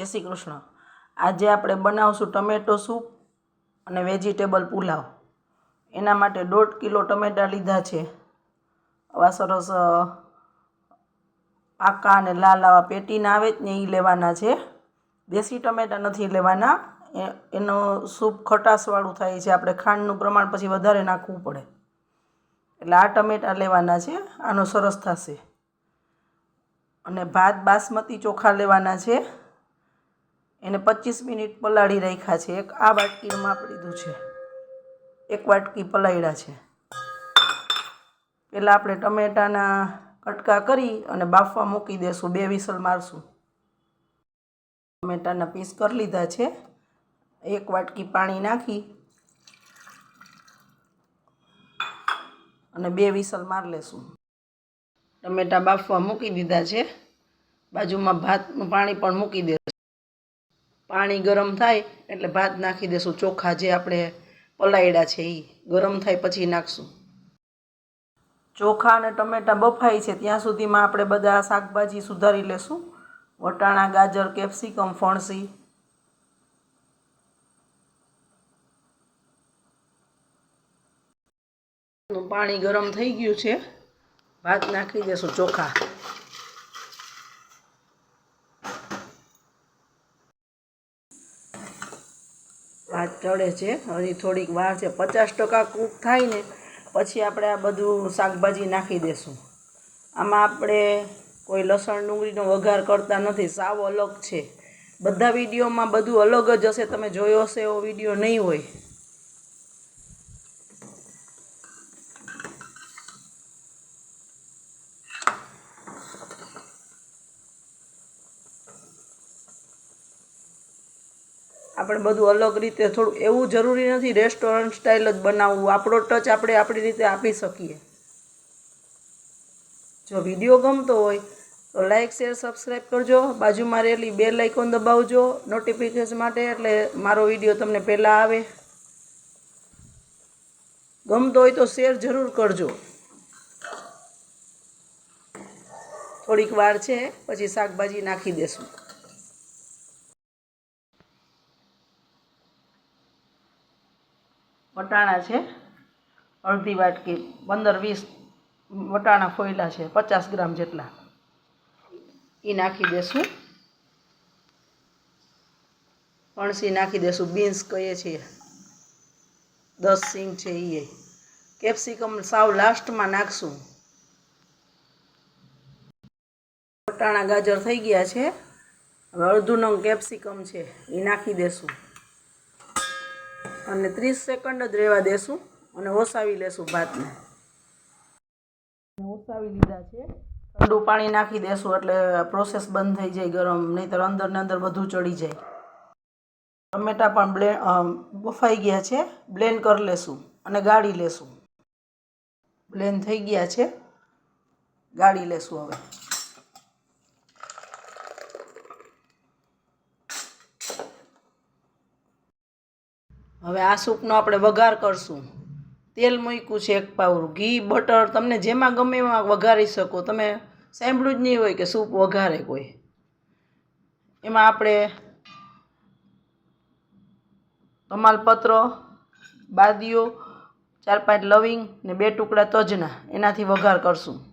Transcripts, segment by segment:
જય શ્રી કૃષ્ણ. આજે આપણે બનાવશું ટમેટો સૂપ અને વેજીટેબલ પુલાવ. એના માટે દોઢ કિલો ટમેટાં લીધા છે. આવા સરસ પાકા અને લાલ આવા પેટીના આવે જ ને એ લેવાના છે. દેશી ટમેટાં નથી લેવાના. એનો સૂપ ખટાશવાળું થાય છે. આપણે ખાંડનું પ્રમાણ પછી વધારે નાખવું પડે. એટલે આ ટમેટાં લેવાના છે. આનો સરસ થશે. અને ભાત બાસમતી ચોખા લેવાના છે. એને પચીસ મિનિટ પલાળી રાખ્યા છે. એક આ વાટકીનું માપ લીધું છે. એક વાટકી પલાળ્યા છે. પહેલાં આપણે ટમેટાના કટકા કરી અને બાફવા મૂકી દેશું. બે વિસલ મારશું. ટમેટાના પીસ કરી લીધા છે. એક વાટકી પાણી નાખી અને બે વિસલ માર લેશું. ટમેટાં બાફવા મૂકી દીધા છે. બાજુમાં ભાતનું પાણી પણ મૂકી દેશું. પાણી ગરમ થાય એટલે ભાત નાખી દેશું. ચોખા જે આપણે પલાયડા છે એ ગરમ થાય પછી નાખશું. ચોખા અને ટમેટાં બફાય છે. ત્યાં સુધીમાં આપણે બધા શાકભાજી સુધારી લેશું. વટાણા, ગાજર, કેપ્સિકમ, ફણસી. પાણી ગરમ થઈ ગયું છે. ભાત નાખી દેશું ચોખા ભાત ચડે છે. હજી થોડીક વાર છે. પચાસ ટકા કૂક થાય ને પછી આપણે આ બધું શાકભાજી નાખી દેશું. આમાં આપણે કોઈ લસણ ડુંગળીનો વઘાર કરતા નથી. સાવ અલગ છે. બધા વિડીયોમાં બધું અલગ જ હશે. તમે જોયો હશે એવો વીડિયો નહીં હોય. આપણે બધું અલગ રીતે થોડું એવું જરૂરી નથી રેસ્ટોરન્ટ સ્ટાઇલ જ બનાવવું. આપણો ટચ આપણે આપણી રીતે આપી શકીએ. જો વીડિયો ગમતો હોય, તો લાઇક શેર સબસ્ક્રાઈબ કરજો. બાજુમાં રહેલી બે લાઇકોન દબાવજો નોટિફિકેશન માટે, એટલે મારો વીડિયો તમને પહેલાં આવે. ગમતો હોય તો શેર જરૂર કરજો. થોડીક વાર છે, પછી શાકભાજી નાખી દેશું. વટાણા છે, અડધી વાટકી, પંદર વીસ વટાણા ફોયલા છે, પચાસ ગ્રામ જેટલા. એ નાખી દેશું. અણસી નાખી દેશું બીન્સ કહીએ છીએ. દસ સિંગ છે એ. કેપ્સિકમ સાવ લાસ્ટમાં નાખશું. વટાણા ગાજર થઈ ગયા છે. હવે અડધું નંગ કેપ્સિકમ છે એ નાખી દેશું. અને ત્રીસ સેકન્ડ જ રહેવા દેશું અને ઓસાવી લેશું ભાતને. ઓસાવી લીધા છે. ઠંડુ પાણી નાખી દેશું એટલે પ્રોસેસ બંધ થઈ જાય ગરમ, નહીંતર અંદર ને અંદર બધું ચડી જાય. ટમેટા પણ બ્લે બફાઈ ગયા છે. બ્લેન્ડ કરી લેશું અને ગાળી લેશું. બ્લેન્ડ થઈ ગયા છે. ગાળી લેશું હવે. હવે આ સૂપનો આપણે વઘાર કરશું. તેલ મૂક્યું છે એક પાવરું ઘી, બટર, તમને જેમાં ગમે એમાં વઘારી શકો. તમે સાંભળ્યું જ નહીં હોય કે સૂપ વઘારે કોઈ. એમાં આપણે તમાલપત્ર બાદીઓ ચાર પાંચ લવિંગ ને બે ટુકડા તજના. એનાથી વઘાર કરશું.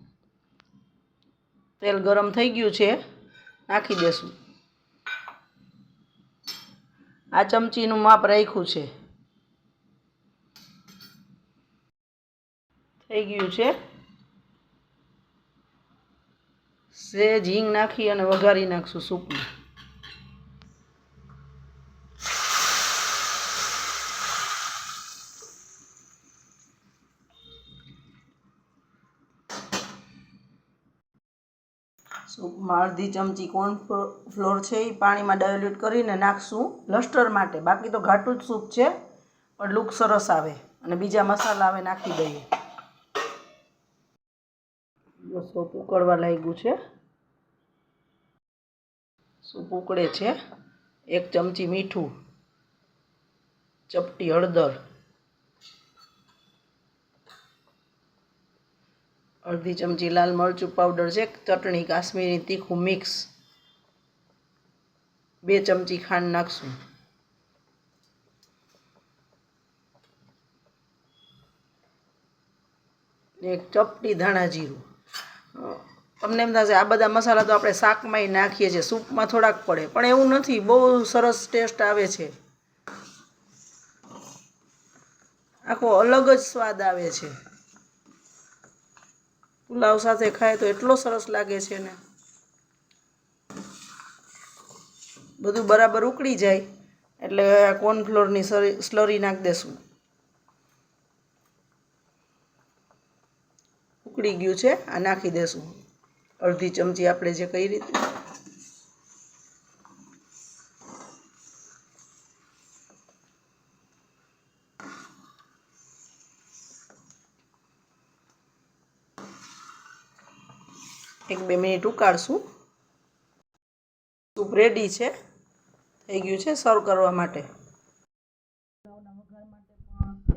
તેલ ગરમ થઈ ગયું છે. નાખી દેશું. આ ચમચીનું માપ રાખ્યું છે. થઈ ગયું છે. સેજ હિંગ નાખી અને વઘારી નાખશું સૂપમાં. સૂપમાં અડધી ચમચી કોર્ન ફ્લોર છે એ પાણીમાં ડાયલ્યુટ કરીને નાખશું લસ્ટર માટે. બાકી તો ઘાટું જ સૂપ છે, પણ લુક સરસ આવે અને બીજા મસાલા આવે નાખી દઈએ. જો સૂપ ઉકળવા લાગ્યું છે. સૂપ ઉકળે છે. એક ચમચી મીઠું, ચપટી હળદર, અડધી ચમચી લાલ મરચું પાવડર છે, ચટણી, કાશ્મીરી તીખું મિક્સ બે ચમચી ખાંડ નાખશું. ને એક ચપટી ધાણા જીરું. તમને એમ થશે આ બધા મસાલા તો આપણે શાકમાંય નાખીએ છીએ, સૂપમાં થોડાક પડે. પણ એવું નથી, બહુ સરસ ટેસ્ટ આવે છે. આખો અલગ જ સ્વાદ આવે છે. પુલાવ સાથે ખાય તો એટલો સરસ લાગે છે ને. બધું બરાબર ઉકળી જાય, એટલે કોર્નફ્લોરની સ્લરી નાખી દેશું. ઉકળી ગયું છે, આ નાખી દેશું. અડધી ચમચી આપણે જે કઈ રીતે એક બે મિનિટ ઉકાળશું. સૂપ રેડી છે. થઈ ગયું છે સર્વ કરવા માટે.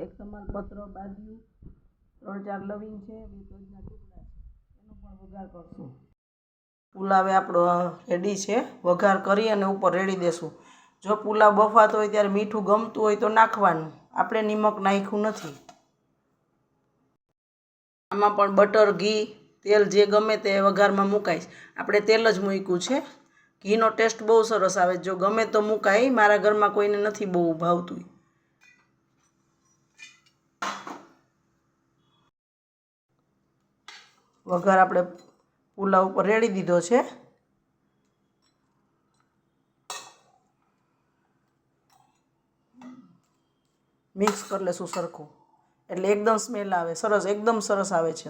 એક સમાન પત્ર બાજ્યું ત્રણ ચાર લવિંગ છે પણ વઘાર કરશું. પુલાવ આપણો રેડી છે. વઘાર કરી અને ઉપર રેડી દેશું. જો પુલાવ બફાતો હોય ત્યારે મીઠું ગમતું હોય તો નાખવાનું. આપણે નિમક નાખ્યું નથી. આમાં પણ બટર, ઘી, તેલ જે ગમે તે વઘારમાં મુકાય આપણે તેલ જ મૂક્યું છે. ઘીનો ટેસ્ટ બહુ સરસ આવે. જો ગમે તો મુકાય. મારા ઘરમાં કોઈને નથી બહુ ભાવતું. વઘાર આપણે પુલાવ ઉપર રેડી દીધો છે. મિક્સ કરી લેશું સરખું. એટલે એકદમ સ્મેલ આવે, સરસ, એકદમ સરસ આવે છે.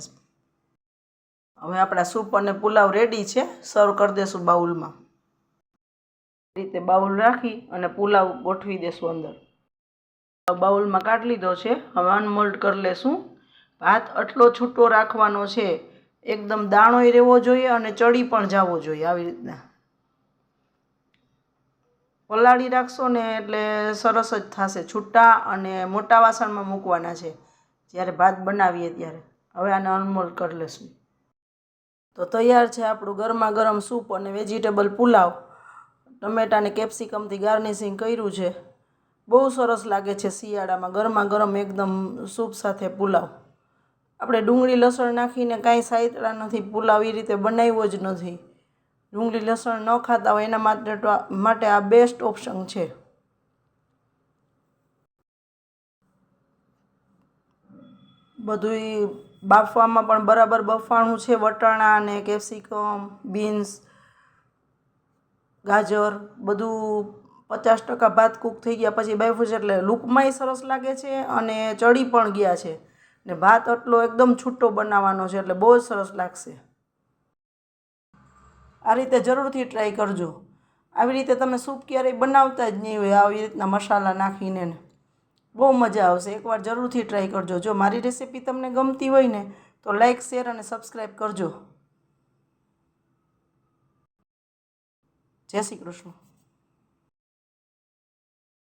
હવે આપણા સૂપ અને પુલાવ રેડી છે, સર્વ કરી દેશું બાઉલમાં. રીતે બાઉલ રાખી અને પુલાવ ગોઠવી દેશું અંદર. બાઉલમાં કાઢી લીધો છે, હવે અનમોલ્ડ કરી લેશું. ભાત આટલો છૂટો રાખવાનો છે એકદમ દાણોય રહેવો જોઈએ અને ચડી પણ જવો જોઈએ આવી રીતના. પલાળી રાખશો ને એટલે સરસ જ થશે. છૂટા અને મોટા વાસણમાં મૂકવાના છે. જ્યારે ભાત બનાવીએ ત્યારે. હવે આને અનમોલ કરી લેશું. તો તૈયાર છે આપણું ગરમા ગરમ સૂપ અને વેજીટેબલ પુલાવ. ટમેટાને કેપ્સિકમથી ગાર્નિશિંગ કર્યું છે. બહુ સરસ લાગે છે શિયાળામાં ગરમા ગરમ એકદમ સૂપ સાથે પુલાવ. આપણે ડુંગળી લસણ નાખીને કાંઈ સાયતળા નથી, પુલાવ એ રીતે બનાવ્યો જ નથી. ડુંગળી લસણ ન ખાતા હોય એના માટે માટે આ બેસ્ટ ઓપ્શન છે. બધુંય બાફવામાં પણ બરાબર બફાણું છે, વટાણા અને કેપ્સિકમ બીન્સ ગાજર, બધું પચાસ ટકા ભાત કૂક થઈ ગયા પછી બાફું છે એટલે લૂકમાંય સરસ લાગે છે અને ચડી પણ ગયા છે. ને ભાત એટલો એકદમ છૂટો બનાવવાનો છે એટલે બહુ જ સરસ લાગશે. આ રીતે જરૂરથી ટ્રાય કરજો. આવી રીતે તમે સૂપ ક્યારેય બનાવતા જ નહીં હોય, આવી રીતના મસાલા નાખીને બહુ મજા આવશે. એકવાર જરૂરથી ટ્રાય કરજો. જો મારી રેસીપી તમને ગમતી હોય ને, તો લાઇક શેર અને સબસ્ક્રાઈબ કરજો. જય શ્રી કૃષ્ણ.